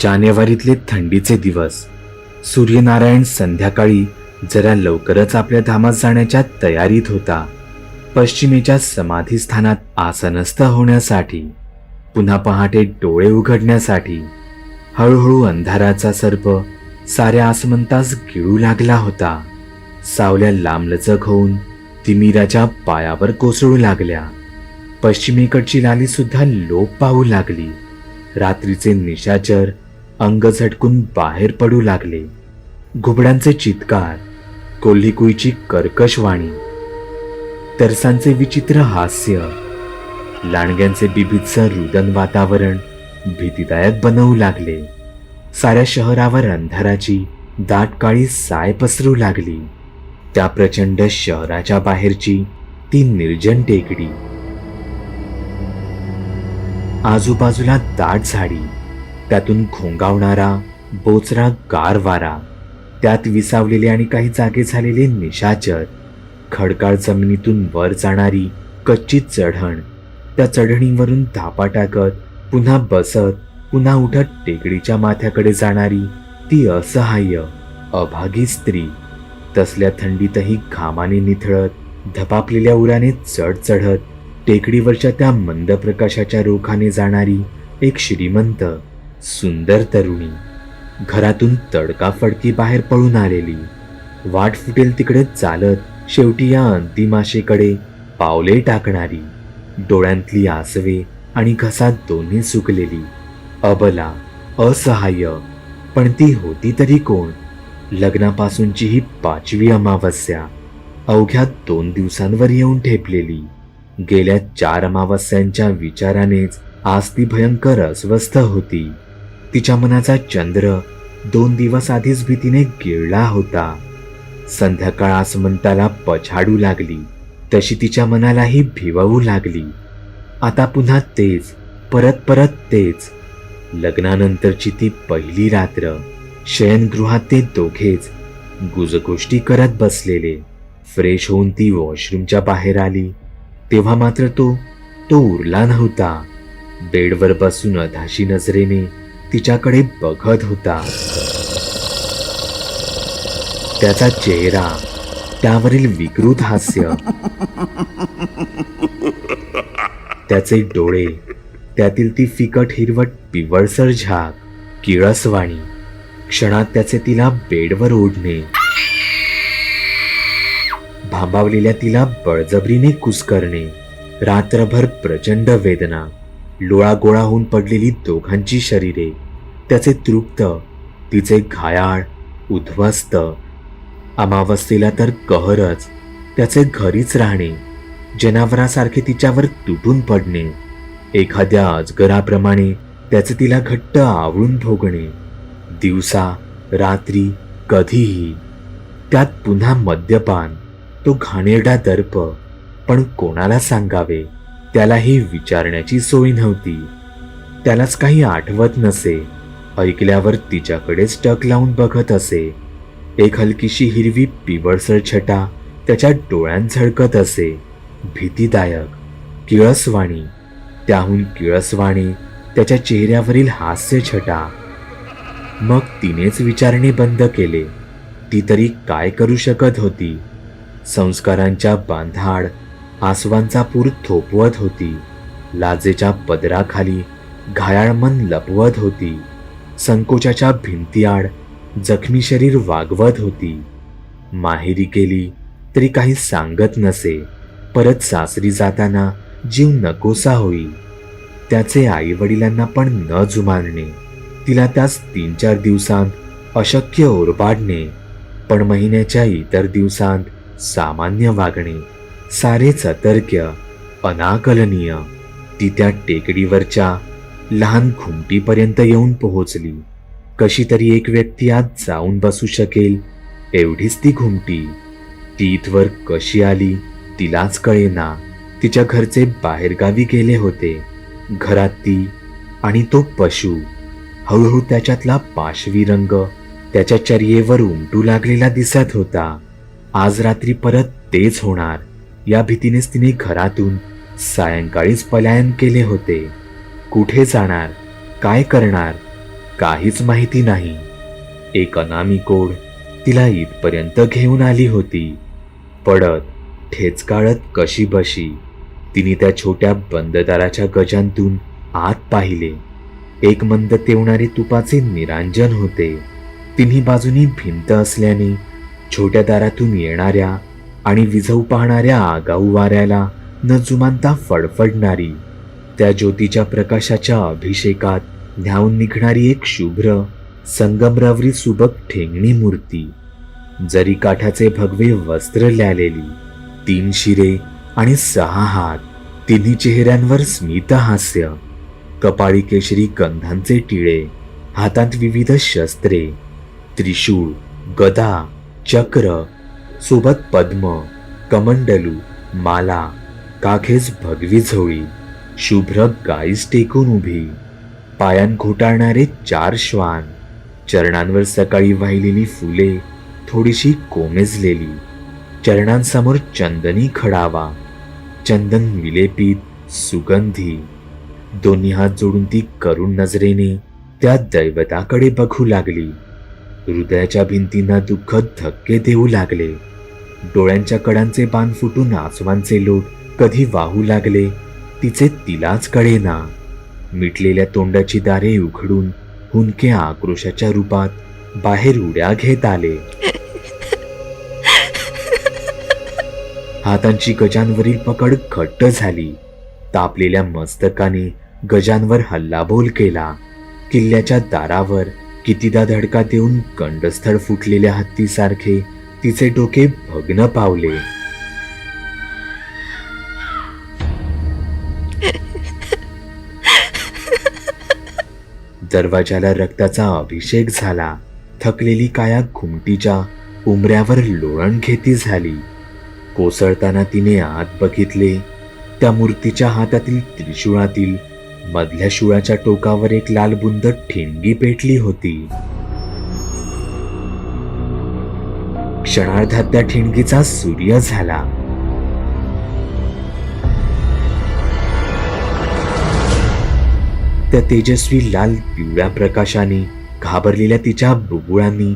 जानेवारीतले थंडीचे दिवस. सूर्यनारायण संध्याकाळी जरा लवकरच आपल्या धामात जाण्याच्या तयारीत होता. पश्चिमेच्या समाधीस्थानात आसनस्थ होण्यासाठी पुन्हा पहाटे डोळे उघडण्यासाठी हळूहळू अंधाराचा सर्प साऱ्या आसमंतास गिळू लागला होता. सावल्या लांबलचक होऊन तिमिराच्या पायावर कोसळू लागल्या. पश्चिमेकडची लाली सुद्धा लोप पाहू लागली. रात्रीचे निशाचर अंग झटकून बाहेर पडू लागले. घुबडांचे चित्कार कोल्हीकुईची कर्कश वाणी तरसांचे विचित्र हास्य लांडग्यांचे बिभीत्स रुदन वातावरण भीतीदायक बनवू लागले. साऱ्या शहरावर अंधाराची दाट काळी साय पसरू लागली. त्या प्रचंड शहराच्या बाहेरची ती निर्जन टेकडी. आजूबाजूला दाट झाडी त्यातून घोंगावणारा बोचरा गार वारा त्यात विसावलेले आणि काही जागे झालेले निशाचर खडकाळ जमिनीतून वर जाणारी कच्ची चढण त्या चढणीवरून धापा टाकत पुन्हा बसत पुन्हा उठत टेकडीच्या माथ्याकडे जाणारी ती असहाय्य अभागी स्त्री. तसल्या थंडीतही घामाने निथळत धपापलेल्या उराने चढ चढत टेकडीवरच्या त्या मंद प्रकाशाच्या रोखाने जाणारी एक श्रीमंत सुंदर तरुणी. घरातून तडकाफडकी बाहेर पळून आलेली. वाट फुटेल तिकडे चालत शेवटी या अंतिमाशेकडे पावले टाकणारी. डोळ्यांतली आसवे आणि घसा दोन्ही सुकलेली. अबला असहाय्य. पण ती होती तरी कोण? लग्नापासूनची ही पाचवी अमावस्या. अवघ्या दोन दिवसांवर येऊन ठेपलेली. गेल्या चार अमावस्यांच्या विचारानेच आज ती भयंकर अस्वस्थ होती. तिच्या मनाचा चंद्र दोन दिवस आधीच भीतीने गिळला होता. संध्याकाळ आसमंताला पछाडू लागली. तशी तिच्या मनालाही भिवू लागली. आता पुन्हा तेच परत परत तेच. लग्नानंतरची ती पहिली रात्र. शयनगृहात ते दोघेच गुजगोष्टी करत बसलेले. फ्रेश होऊन ती वॉशरूमच्या बाहेर आली. तेव्हा मात्र तो तो उरला नव्हता. बेडवर बसून अधाशी नजरेने तिच्याकडे बघत होता. त्याचा चेहरा त्यावरील विकृत हास्य त्याचे डोळे त्यातील ती फिकट हिरवट पिवळसर झाक किळसवाणी क्षणात त्याचे तिला बेडवर ओढणे भांबावलेल्या तिला बळजबरीने कुस्करणे रात्रभर प्रचंड वेदना लोळागोळा होऊन पडलेली दोघांची शरीरे. त्याचे तृप्त तिचे घायाळ उद्ध्वस्त. अमावस्येला तर कहरच त्याचे घरीच राहणे जनावरासारखे तिच्यावर तुटून पडणे. एखाद्या अजगराप्रमाणे त्याचे तिला घट्ट आवळून भोगणे. दिवसा रात्री कधीही. त्यात पुन्हा मद्यपान तो घाणेरडा दर्प पण कोणाला सांगावे? त्यालाही विचारण्याची सोय नव्हती. त्यालाच काही आठवत नसे. ऐकल्यावर तिच्याकडेच टक लावून बघत असे. एक हलकीशी हिरवी पिवळसर छटा त्याच्या डोळ्यांत झळकत असे. भीतीदायक किळसवाणी. त्याहून किळसवाणी त्याच्या चेहऱ्यावरील हास्य छटा. मग तिनेच विचारणे बंद केले. ती तरी काय करू शकत होती? संस्कारांच्या बांधाड आसवांचा पूर थोपवत होती. लाजेच्या पदराखाली घायाळ मन लपवत होती. संकोचाच्या भिंतीआड जखमी शरीर वागवत होती. माहेरी केली तरी काही सांगत नसे. परत सासरी जाताना जीव नकोसा होई. त्याचे आई वडिलांना पण न जुमानणे. तिला त्यास तीन चार दिवसांत अशक्य ओरबाडणे. पण महिन्याच्या इतर दिवसांत सामान्य वागणे. सारेच अतर्क्य अनाकलनीय. ती त्या टेकडीवरच्या लहान घुमटीपर्यंत येऊन पोहोचली. कशी तरी एक व्यक्ती आत जाऊन बसू शकेल एवढीच ती घुमटी ती इथवर कशी आली तिलाच कळेना. तिच्या घरचे बाहेरगावी गेले होते. घरात ती आणि तो पशु. हळूहळू त्याच्यातला पाशवी रंग त्याच्या चर्येवर उमटू लागलेला दिसत होता. आज रात्री परत तेच होणार. या भीतीनेच तिने घरातून सायंकाळीच पलायन केले होते. कुठे जाणार काय करणार काहीच माहिती नाही. एक अनामी कोड तिला इथपर्यंत घेऊन आली होती. पडत ठेचकाळत कशी बशी तिने त्या छोट्या बंददाराच्या गजांतून आत पाहिले. एक मंद तेवणारे तुपाचे निरांजन होते. तिन्ही बाजूनी भिंत असल्याने छोट्या दारातून येणाऱ्या आणि विझवू पाहणाऱ्या आगाऊ वाऱ्याला न जुमानता फडफडणारी त्या ज्योतीच्या प्रकाशाच्या अभिषेकात न्याहून निघणारी एक शुभ्र संगमरावरी सुबक ठेंगणी मूर्ती. जरी काठाचे भगवे वस्त्र ल्यालेली तीन शिरे आणि सहा हात तिन्ही चेहऱ्यांवर स्मितहास्य कपाळी केशरी कंधांचे टिळे हातात विविध शस्त्रे त्रिशूळ गदा चक्र सोबत पद्म कमंडलू माला काखेस भगवी झोळी शुभ्र गाईस टेकून उभी पायान घोटाळणारे चार श्वान चरणांवर सकाळी वाहिलेली फुले थोडीशी कोमेजलेली चरणांसमोर चंदनी खडावा चंदन विलेपीत सुगंधी दोन्ही हात जोडून ती करुण नजरेने त्या दैवताकडे बघू लागली हृदयाच्या भिंतींना दुःखद धक्के देऊ लागले. डोळ्यांच्या कडांचे बाण फुटून आसवांचे लोट कधी वाहू लागले तिचे तिलाच कळेना. मिटलेल्या तोंडाची दारे उघडून हुंके आक्रोशाच्या रूपात बाहेर उड्या घेत आले. हातांची गजांवरील पकड घट्ट झाली. तापलेल्या मस्तकाने गजांवर हल्लाबोल केला. किल्ल्याच्या दारावर कितीदा धडका देऊन कंडस्थळ फुटलेल्या हत्तीसारखे तिचे डोके भग्न पावले. दरवाजाला रक्ताचा अभिषेक झाला. थकलेली काया घुमटीच्या उमऱ्यावर लोळण घेती झाली. कोसळताना तिने आत बघितले त्या मूर्तीच्या हातातील त्रिशूळातील मधल्या शुळाच्या टोकावर एक लाल बुंद ठिणगी पेटली होती. क्षणार्धात त्या ठिणगीचा सूर्य झाला. त्या तेजस्वी लाल पिवळ्या प्रकाशाने घाबरलेल्या तिच्या बुबुळांनी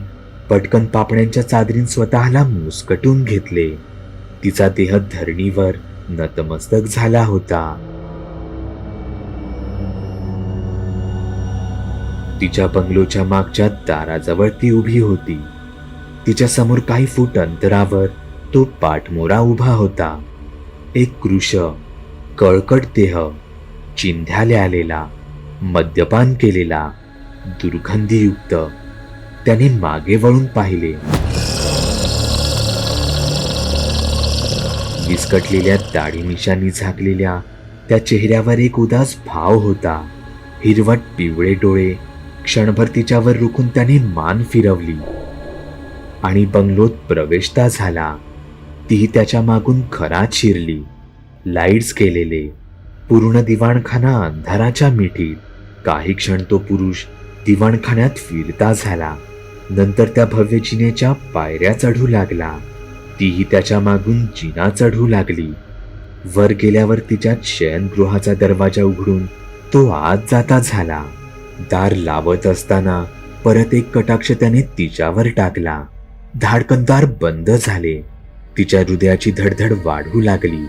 पटकन पापण्यांच्या चादरीन स्वतःला मुसकटून घेतले. तिचा देह धरणीवर नतमस्तक झाला होता. तिच्या बंगलोच्या मागच्या दाराजवळ ती उभी होती. तिच्या समोर काही फूट अंतरावर तो पाठमोरा उभा होता. एक कृश कळकट देह चिंध्याले आलेला मद्यपान केलेला दुर्गंधीयुक्त त्याने मागे वळून पाहिले. विस्कटलेल्या दाढीमिशांनी झाकलेल्या त्या चेहऱ्यावर एक उदास भाव होता. हिरवट पिवळे डोळे क्षणभर तिच्यावर रुकून त्याने मान फिरवली. आणि बंगलोत प्रवेशता झाला. तीही त्याच्या मागून घरात शिरली. लाईट्स केलेले पूर्ण दिवाणखाना अंधाराच्या मिठीत. काही क्षण तो पुरुष दिवाणखान्यात फिरता झाला. नंतर त्या भव्य जिनेच्या पायऱ्या चढू लागला. तीही त्याच्या मागून जिना चढू लागली. वर गेल्यावर तिच्या शयनगृहाचा दरवाजा उघडून तो आत जाता झाला. दार लावत असताना परत एक कटाक्ष त्याने तिच्यावर टाकला. धाडकनदार बंद झाले. तिच्या हृदयाची धडधड वाढू लागली.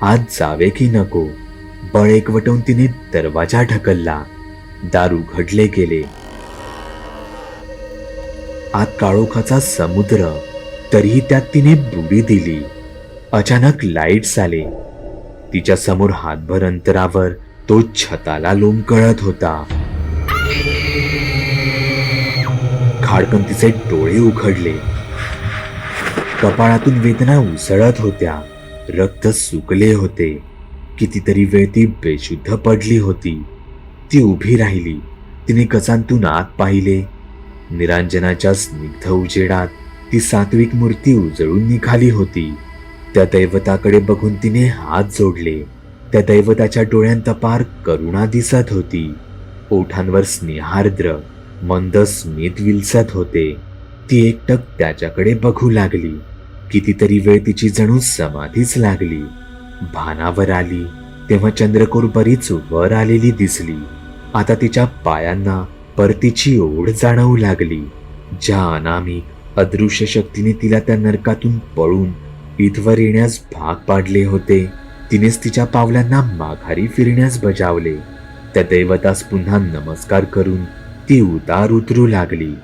आत जावे की नको? बळ एकवटून तिने दरवाजा ढकलला. दार उघडले गेले. आत काळोखाचा समुद्र. तरीही त्यात तिने बुडी दिली. अचानक लाईट्स आले. तिच्या समोर हातभर अंतरावर तो छताला लोंबकळत होता. खाडकन तिचे डोळे उघडले. कपाळातून वेदना उसळत होत्या. रक्त सुकले होते. कितीतरी वेळ ती बेशुद्ध पडली होती. ती उभी राहिली. तिने कचांतून आत पाहिले. निरांजनाच्या स्निग्ध उजेडात ती सात्विक मूर्ती उजळून निघाली होती. त्या दैवताकडे बघून तिने हात जोडले. त्या दैवताच्या डोळ्यांत पार करुणा दिसत होती. ओठांवर स्नेहार्द्र मंद स्मित विलसत होते. ती एकटक त्याच्याकडे बघू लागली. कितीतरी वेळ तिची जणू समाधीच लागली. भानावर आली तेव्हा चंद्रकोर बरीच वर आलेली दिसली. आता तिच्या पायांना परतीची ओढ जाणवू लागली. ज्या अनामी अदृश्य शक्तीने तिला त्या नरकातून पळून इथवर येण्यास भाग पाडले होते तिनेच तिच्या पावलांना माघारी फिरण्यास बजावले. त्या दैवतास पुन्हा नमस्कार करून ती उतार उतरू लागली.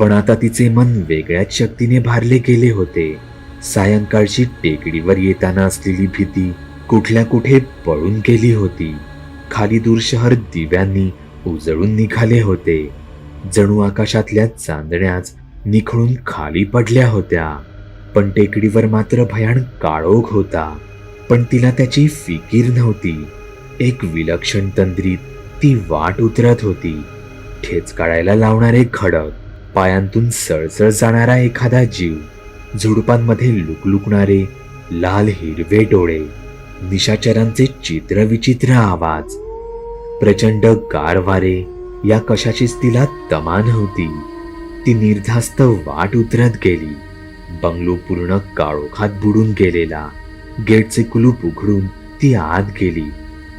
पण आता तिचे मन वेगळ्याच शक्तीने भारले गेले होते. सायंकाळची टेकडीवर येताना असलेली भीती कुठल्या कुठे पळून गेली होती. खाली दूर शहर दिव्यांनी उजळून निघाले होते. जणू आकाशातल्या चांदण्याच निखळून खाली पडल्या होत्या. पण टेकडीवर मात्र भयान काळोख होता. पण तिला त्याची फिकीर नव्हती. एक विलक्षण तंद्रीत ती वाट उतरत होती. ठेच काढायला लावणारे खडक पायांतून सळसळ जाणारा एखादा जीव झुडपांमध्ये लुकलुकणारे लाल हिरवे डोळे निशाचरांचे चित्रविचित्र आवाज प्रचंड गार वारे या कशाचीच तिला तमा नव्हती ती निर्धास्त वाट उतरत गेली. बंगलो पूर्ण काळोखात बुडून गेलेला. गेटचे कुलूप उघडून ती आत गेली.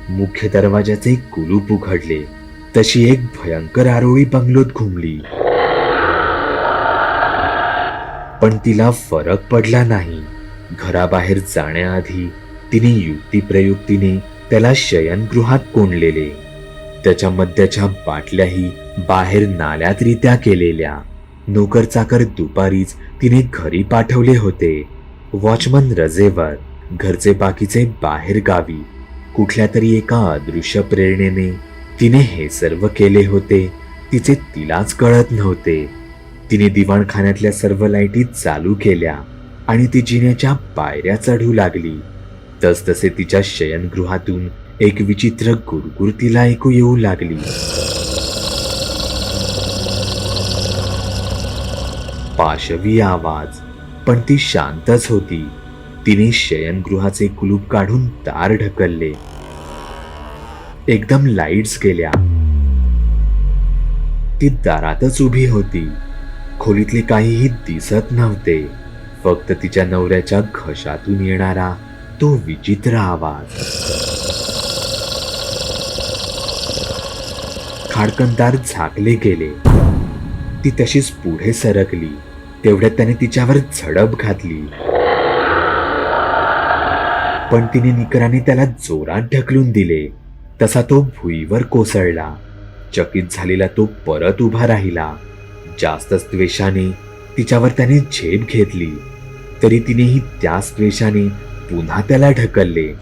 मुख्य दरवाजाचे कुलूप उघडले. तशी एक भयंकर आरोळी बंगलोत घुमली. पण तिला फरक पडला नाही. घराबाहेर जाण्याआधी तिने युक्तिप्रयुक्तीने त्याला शयनगृहात कोंडलेले. त्याच्या मद्याच्या बाटल्याही बाहेर नाल्यात रित्या केलेल्या. नोकर चाकर दुपारीच तिने घरी पाठवले होते. वॉचमन रजेवर घरचे बाकीचे बाहेर गावी. कुठल्या तरी एका अदृश्य प्रेरणेने तिने हे सर्व केले होते तिचे तिलाच कळत नव्हते. तिने दिवाणखान्यातल्या सर्व लाईटी चालू केल्या आणि ती जिन्याच्या पायऱ्या चढू लागली. तसतसे तिच्या शयनगृहातून एक विचित्र गुरगुर तिला ऐकू येऊ लागली. पाशवी आवाज पण ती शांतच होती. तिने शयनगृहाचे कुलूप काढून दार ढकलले. एकदम लाईट्स गेल्या ती दारातच उभी होती. खोलीतले काहीही दिसत नव्हते. फक्त तिच्या नवऱ्याच्या घशातून येणारा तो विचित्र आवाज. खाडकंदार झाकले गेले. ती तशीच पुढे सरकली. तेवढ्यात त्याने तिच्यावर झडप घातली. पण तिने निकराने त्याला जोरात ढकलून दिले. तसा तो भुईवर कोसळला. चकित झालेला तो परत उभा राहिला. जास्तच द्वेषाने तिच्यावर त्याने झेप घेतली. तरी तिनेही त्याच द्वेषाने पुन्हा त्याला ढकलले.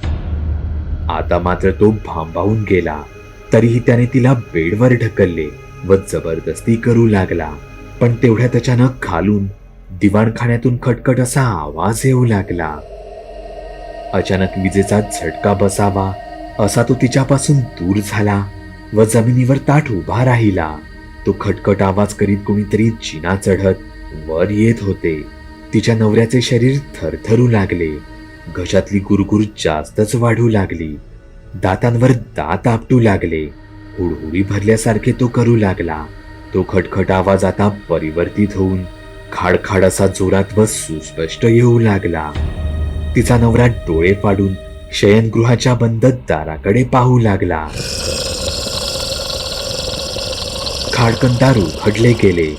आता मात्र तो भांबावून गेला. तरीही त्याने तिला बेडवर ढकलले व जबरदस्ती करू लागला. पण तेवढ्यात अचानक खालून दिवाणखान्यातून खटखट असा आवाज येऊ लागला. अचानक विजेचा झटका बसावा असा तो तिच्यापासून दूर झाला व जमिनीवर ताठ उभा राहिला. तो खटखट आवाज करीत कुणीतरी जिना चढत वर येत होते. तिच्या नवऱ्याचे शरीर थरथरू लागले. घशातली गुरगुर जास्तच वाढू लागली. दातांवर दात आपटू लागले. हुडहुडी भरल्यासारखे तो करू लागला. तो खटखट आवाज आता परिवर्तित होऊन खाडखाड असा जोरात व सुस्पष्ट येऊ लागला. तिचा नवरा डोळे पाडून शयनगृहाच्या बंद दाराकडे पाहू लागला. खाडकन उघडले गेले.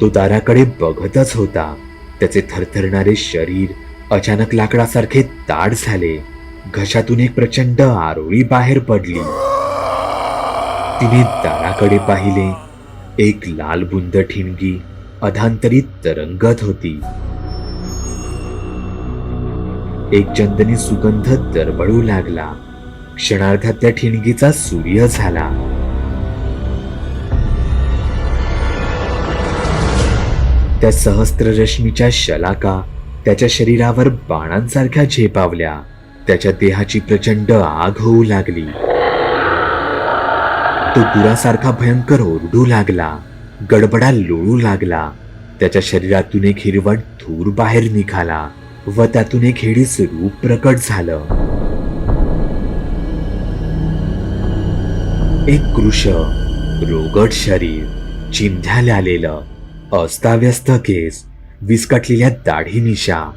तो दाराकडे बघतच होता. त्याचे थरथरणारे शरीर अचानक लाकडासारखे ताड झाले. घशातून एक प्रचंड आरोळी बाहेर पडली. तिने दाराकडे पाहिले. एक लाल बुंद ठिणगी अधांतरीत तरंगत होती. एक चंदनी सुगंध दरबळू लागला. क्षणार्धात त्या ठिणगीचा सूर्य झाला. त्या सहस्त्र रश्मीच्या शलाका त्याच्या शरीरावर बाणांसारख्या झेपावल्या त्याच्या देहाची प्रचंड आग होऊ लागली. तो गुरासारखा भयंकर ओरडू लागला गडबडा लोळू लागला त्याच्या शरीरातून एक हिरवट धूर बाहेर निघाला व त्यातून एक हेडीच रूप प्रकट झालं. एक कृश रोगट शरीर चिंध्याला आलेलं अस्ताव्यस्त केस विस्कटलेल्या दाढी निशा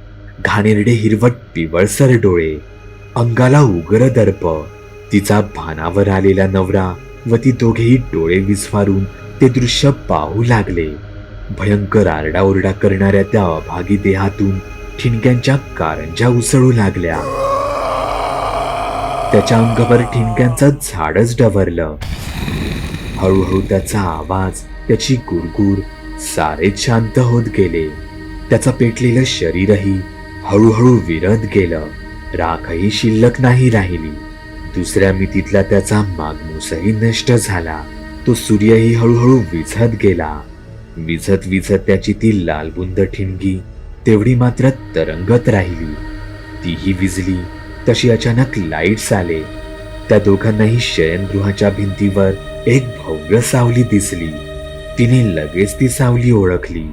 घाणेरडे हिरवट पिवळसर डोळे अंगाला उग्र दर्प तिचा भानावर आलेला नवरा व ती दोघेही डोळे विस्फारून ते दृश्य पाहू लागले. भयंकर आरडाओरडा करणाऱ्या त्या अभागी देहातून ठिणक्यांच्या कारंजा उसळू लागल्या. त्याच्या अंगावर ठिणक्यांचं झाडच डवरलं. हळूहळू त्याचा आवाज त्याची गुरगुर सारेच शांत होत गेले. त्याचं पेटलेलं शरीरही हळूहळू विरत गेलं. राखही शिल्लक नाही राहिली. दुसऱ्या मितीतला त्याचा मागमूसही नष्ट झाला. तो सूर्यही हळूहळू विझत गेला. विझत विझत त्याची ती लालबुंद ठिणगी तेवढी मात्र तरंगत राहिली. तीही विजली तशी अचानक लाईट्स आले. त्या दोघांनाही शयनगृहाच्या भिंतीवर एक भव्य सावली दिसली. तिने लगेच ती सावली ओळखली.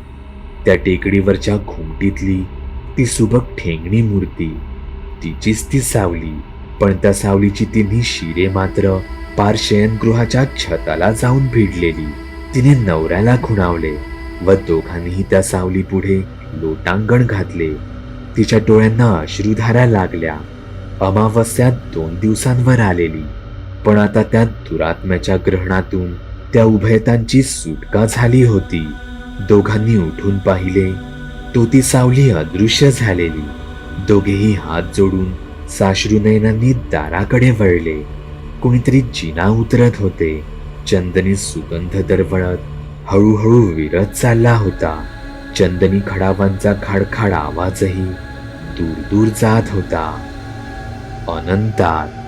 त्या टेकडीवरच्या घुमटीतली ती सुबक ठेंगणी मूर्ती. तिचीच ती सावली. पण त्या सावलीची तिन्ही शिरे मात्र पार शयनगृहाच्या छताला जाऊन भिडलेली. तिने नवऱ्याला खुणावले व दोघांनीही त्या सावली पुढे लोटांगण घातले. तिच्या डोळ्यांना अश्रुधारा लागल्या. अमावस्या दोन दिवसांवर आलेली. पण आता त्या दुरात्म्याच्या ग्रहणातून त्या उभयतांची सुटका झाली होती. दोघांनी उठून पाहिले. तो ती सावली अदृश्य झालेली. दोघेही हात जोडून साश्रुनयनांनी दाराकडे वळले. कोणीतरी जिना उतरत होते. चंदनी सुगंध दरवळत हळूहळू विरत चालला होता. चंदनी खडावांचा खाडखाड आवाजही दूर दूर जात होता. अनंतात